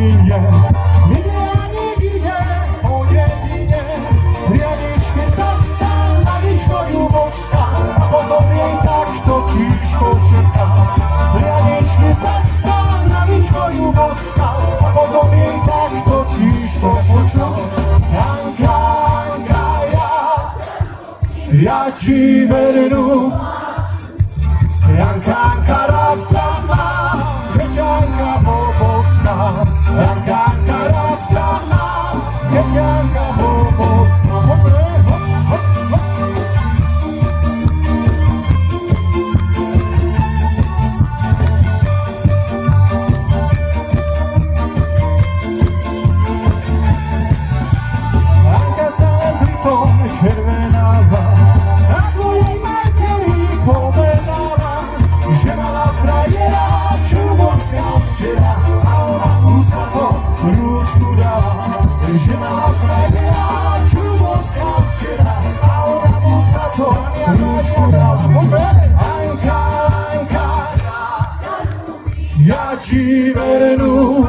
ginie, nigdy nie ginie, o nie ginie. Rianiczkę zastan, na liczkoju boska, a po tobie tak to ciszko się ta. Rianiczkę zastan, na liczkoju boska, a po tobie tak to ciszko się ta. Janka, Janka, ja, ja ci wernu. červenává na svojí materi pomenává, že malá frajera čumovská včera a ona mu za to růžku dala, že malá frajera čumovská včera a ona mu za to růžku dala. Anka, Anka, já ti vernu,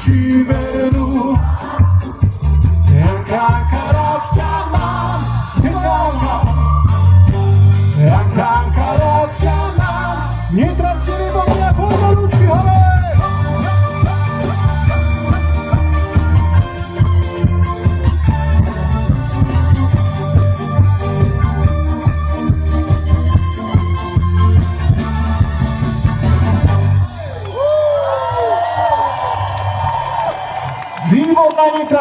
achieving podem.